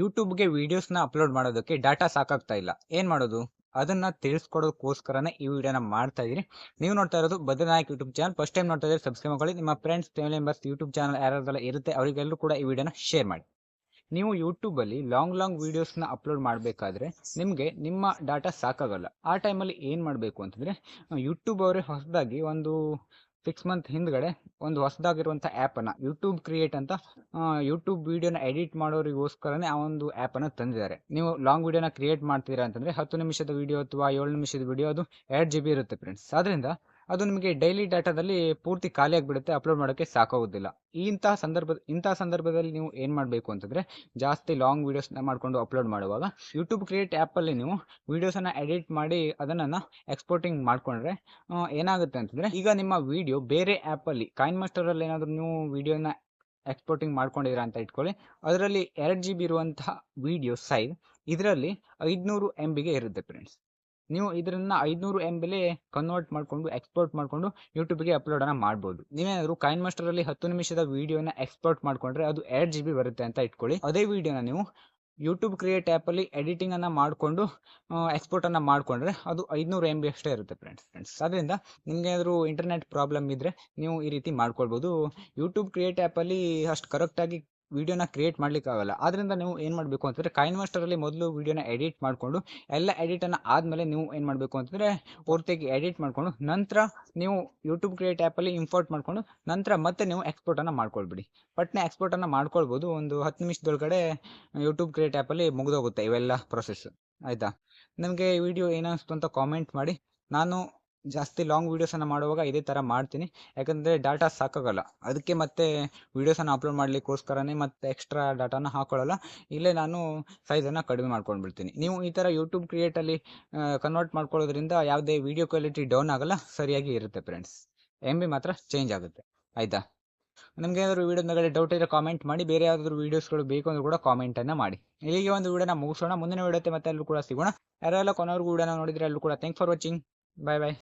ಯೂಟ್ಯೂಬ್ಗೆ ವಿಡಿಯೋಸ್ನ upload ಮಾಡೋದಕ್ಕೆ data ಸಾಕಾಗ್ತಾ ಇಲ್ಲ. ಏನು ಮಾಡೋದು? ಅದನ್ನು ತಿಳಿಸ್ಕೊಡೋದಕ್ಕೋಸ್ಕರನೇ ಈ ವಿಡಿಯೋನ ಮಾಡ್ತಾ ಇದ್ದೀನಿ ನೀವು ನೋಡ್ತಾ ಇರೋದು Badranayak YouTube channel. First time ನೋಡ್ತಾ ಇದ್ರೆ ಸಬ್ಸ್ಕ್ರೈಬ್ ಮಾಡ್ಕೊಳ್ಳಿ. ನಿಮ್ಮ friends, family members YouTube channel ಯಾರೆಲ್ಲ ಇರುತ್ತೆ ಅವರಿಗೆಲ್ಲರೂ ಕೂಡ ಈ ವಿಡಿಯೋನ ಶೇರ್ ಮಾಡಿ. ನೀವು ಯೂಟ್ಯೂಬಲ್ಲಿ ಲಾಂಗ್ ಲಾಂಗ್ ವೀಡಿಯೋಸ್ನ ಅಪ್ಲೋಡ್ ಮಾಡಬೇಕಾದ್ರೆ ನಿಮಗೆ ನಿಮ್ಮ ಡಾಟಾ ಸಾಕಾಗಲ್ಲ. ಆ ಟೈಮಲ್ಲಿ ಏನು ಮಾಡಬೇಕು ಅಂತಂದರೆ, ಯೂಟ್ಯೂಬ್ ಅವರೇ ಹೊಸದಾಗಿ ಒಂದು ಸಿಕ್ಸ್ ಮಂತ್ ಹಿಂದ್ಗಡೆ ಒಂದು ಹೊಸದಾಗಿರುವಂಥ ಆ್ಯಪನ್ನು ಯೂಟ್ಯೂಬ್ ಕ್ರಿಯೇಟ್ ಅಂತ ಯೂಟ್ಯೂಬ್ ವೀಡಿಯೋನ ಎಡಿಟ್ ಮಾಡೋರಿಗೋಸ್ಕರನೇ ಆ ಒಂದು ಆ್ಯಪನ್ನು ತಂದಿದ್ದಾರೆ. ನೀವು ಲಾಂಗ್ ವೀಡಿಯೋನ ಕ್ರಿಯೇಟ್ ಮಾಡ್ತೀರಾ ಅಂತಂದರೆ ಹತ್ತು ನಿಮಿಷದ ವೀಡಿಯೋ ಅಥವಾ ಏಳು ನಿಮಿಷದ ವೀಡಿಯೋ ಅದು ಎರಡು ಜಿ ಬಿ ಇರುತ್ತೆ ಫ್ರೆಂಡ್ಸ್ ಅದರಿಂದ ಅದು ನಿಮಗೆ ಡೈಲಿ ಡಾಟಾದಲ್ಲಿ ಪೂರ್ತಿ ಖಾಲಿಯಾಗಿಬಿಡುತ್ತೆ ಅಪ್ಲೋಡ್ ಮಾಡೋಕ್ಕೆ ಸಾಕಾಗೋದಿಲ್ಲ. ಇಂಥ ಸಂದರ್ಭ ಇಂಥ ಸಂದರ್ಭದಲ್ಲಿ ನೀವು ಏನು ಮಾಡಬೇಕು ಅಂತಂದರೆ, ಜಾಸ್ತಿ ಲಾಂಗ್ ವೀಡಿಯೋಸ್ನ ಮಾಡಿಕೊಂಡು ಅಪ್ಲೋಡ್ ಮಾಡುವಾಗ ಯೂಟ್ಯೂಬ್ ಕ್ರಿಯೇಟ್ ಆ್ಯಪಲ್ಲಿ ನೀವು ವೀಡಿಯೋಸನ್ನು ಎಡಿಟ್ ಮಾಡಿ ಅದನ್ನು ಎಕ್ಸ್ಪೋರ್ಟಿಂಗ್ ಮಾಡಿಕೊಂಡ್ರೆ ಏನಾಗುತ್ತೆ ಅಂತಂದರೆ, ಈಗ ನಿಮ್ಮ ವೀಡಿಯೋ ಬೇರೆ ಆ್ಯಪಲ್ಲಿ ಕಾಯಿನ್ ಮಾಸ್ಟರಲ್ಲಿ ಏನಾದರೂ ನೀವು ವೀಡಿಯೋನ ಎಕ್ಸ್ಪೋರ್ಟಿಂಗ್ ಮಾಡ್ಕೊಂಡಿದ್ದೀರಾ ಅಂತ ಇಟ್ಕೊಳ್ಳಿ. ಅದರಲ್ಲಿ ಎರಡು ಜಿ ಬಿ ಇರುವಂತಹ ವೀಡಿಯೋ ಸೈಜ್ ಇದರಲ್ಲಿ ಐದುನೂರು ಎಂ ಬಿಗೆ ಇರುತ್ತೆ ಫ್ರೆಂಡ್ಸ್ ನೀವು ಇದನ್ನ ಐದ್ನೂರು ಎಂ ಬೆಲೆ ಕನ್ವರ್ಟ್ ಮಾಡಿಕೊಂಡು ಎಕ್ಸ್ಪೋರ್ಟ್ ಮಾಡಿಕೊಂಡು ಯೂಟ್ಯೂಬ್ಗೆ ಅಪ್ಲೋಡನ್ನು ಮಾಡ್ಬೋದು. ನೀವೇನಾದರೂ ಕಾಯಿನ್ ಮಾಸ್ಟರಲ್ಲಿ ಹತ್ತು ನಿಮಿಷದ ವಿಡಿಯೋನ ಎಕ್ಸ್ಪೋರ್ಟ್ ಮಾಡಿಕೊಂಡ್ರೆ ಅದು ಎರಡು ಜಿ ಬಿ ಬರುತ್ತೆ ಅಂತ ಇಟ್ಕೊಳ್ಳಿ. ಅದೇ ವಿಡಿಯೋನ ನೀವು ಯೂಟ್ಯೂಬ್ ಕ್ರಿಯೇಟ್ ಆ್ಯಪಲ್ಲಿ ಎಡಿಟಿಂಗನ್ನು ಮಾಡಿಕೊಂಡು ಎಕ್ಸ್ಪೋರ್ಟನ್ನು ಮಾಡಿಕೊಂಡ್ರೆ ಅದು ಐದುನೂರು ಎಂ ಬಿ ಅಷ್ಟೇ ಇರುತ್ತೆ ಫ್ರೆಂಡ್ಸ್ ಫ್ರೆಂಡ್ಸ್ ಅದರಿಂದ ನಿಮಗೆ ಏನಾದರೂ ಇಂಟರ್ನೆಟ್ ಪ್ರಾಬ್ಲಮ್ ಇದ್ದರೆ ನೀವು ಈ ರೀತಿ ಮಾಡ್ಕೊಳ್ಬೋದು. ಯೂಟ್ಯೂಬ್ ಕ್ರಿಯೇಟ್ ಆ್ಯಪಲ್ಲಿ ಅಷ್ಟು ಕರೆಕ್ಟಾಗಿ ವೀಡಿಯೋನ ಕ್ರಿಯೇಟ್ ಮಾಡಲಿಕ್ಕಾಗಲ್ಲ. ಆದ್ದರಿಂದ ನೀವು ಏನು ಮಾಡಬೇಕು ಅಂತಂದರೆ, ಕಾಯಿನ್ ಮಾಸ್ಟರಲ್ಲಿ ಮೊದಲು ವೀಡಿಯೋನ ಎಡಿಟ್ ಮಾಡಿಕೊಂಡು, ಎಲ್ಲ ಎಡಿಟನ್ನು ಆದಮೇಲೆ ನೀವು ಏನು ಮಾಡಬೇಕು ಅಂತಂದರೆ, ಪೂರ್ತಿಯಾಗಿ ಎಡಿಟ್ ಮಾಡಿಕೊಂಡು, ನಂತರ ನೀವು ಯೂಟ್ಯೂಬ್ ಕ್ರಿಯೇಟ್ ಆ್ಯಪಲ್ಲಿ ಇಂಪೋರ್ಟ್ ಮಾಡಿಕೊಂಡು, ನಂತರ ಮತ್ತೆ ನೀವು ಎಕ್ಸ್ಪೋರ್ಟನ್ನು ಮಾಡ್ಕೊಳ್ಬಿಡಿ. ಪಟ್ನೆ ಎಕ್ಸ್ಪೋರ್ಟನ್ನು ಮಾಡ್ಕೊಳ್ಬೋದು. ಒಂದು ಹತ್ತು ನಿಮಿಷದೊಳಗಡೆ ಯೂಟ್ಯೂಬ್ ಕ್ರಿಯೇಟ್ ಆ್ಯಪಲ್ಲಿ ಮುಗಿದೋಗುತ್ತೆ ಇವೆಲ್ಲ ಪ್ರೊಸೆಸ್ ಆಯಿತಾ? ನಿಮಗೆ ಈ ವಿಡಿಯೋ ಏನಿಸ್ತು ಅಂತ ಕಾಮೆಂಟ್ ಮಾಡಿ. ನಾನು ಜಾಸ್ತಿ ಲಾಂಗ್ ವೀಡಿಯೋಸನ್ನು ಮಾಡುವಾಗ ಇದೇ ಥರ ಮಾಡ್ತೀನಿ. ಯಾಕಂದರೆ ಡಾಟಾ ಸಾಕಾಗಲ್ಲ. ಅದಕ್ಕೆ ಮತ್ತೆ ವೀಡಿಯೋಸನ್ನು ಅಪ್ಲೋಡ್ ಮಾಡಲಿಕ್ಕೋಸ್ಕರನೇ ಮತ್ತೆ ಎಕ್ಸ್ಟ್ರಾ ಡಾಟಾನ ಹಾಕೊಳ್ಳಲ್ಲ. ಇಲ್ಲೇ ನಾನು ಸೈಜನ್ನು ಕಡಿಮೆ ಮಾಡ್ಕೊಂಡು ಬಿಡ್ತೀನಿ ನೀವು ಈ ಥರ ಯೂಟ್ಯೂಬ್ ಕ್ರಿಯೇಟಲ್ಲಿ ಕನ್ವರ್ಟ್ ಮಾಡ್ಕೊಳ್ಳೋದ್ರಿಂದ ಯಾವುದೇ ವೀಡಿಯೋ ಕ್ವಾಲಿಟಿ ಡೌನ್ ಆಗಲ್ಲ, ಸರಿಯಾಗಿ ಇರುತ್ತೆ ಫ್ರೆಂಡ್ಸ್ ಎಂ ಮಾತ್ರ ಚೇಂಜ್ ಆಗುತ್ತೆ. ಆಯಿತಾ? ನಿಮಗೆ ಏನಾದರೂ ವೀಡಿಯೋದ ಮೇಲೆ ಡೌಟ್ ಇದ್ದರೆ ಕಾಮೆಂಟ್ ಮಾಡಿ, ಬೇರೆ ಯಾವುದಾದ್ರು ವೀಡಿಯೋಸ್ಗಳು ಬೇಕು ಅಂದರೂ ಕೂಡ ಕಾಮೆಂಟನ್ನು ಮಾಡಿ. ಇಲ್ಲಿಗೆ ಒಂದು ವೀಡಿಯೋನ ಮುಗಿಸೋಣ. ಮುಂದಿನ ವೀಡಿಯೋತೆ ಮತ್ತೆ ಅಲ್ಲೂ ಕೂಡ ಸಿಗೋಣ. ಯಾರೆಲ್ಲ ಕೊನೆವರೆಗೂ ವೀಡಿಯೋನ ನೋಡಿದರೆ ಅಲ್ಲೂ ಕೂಡ thank for watching bye bye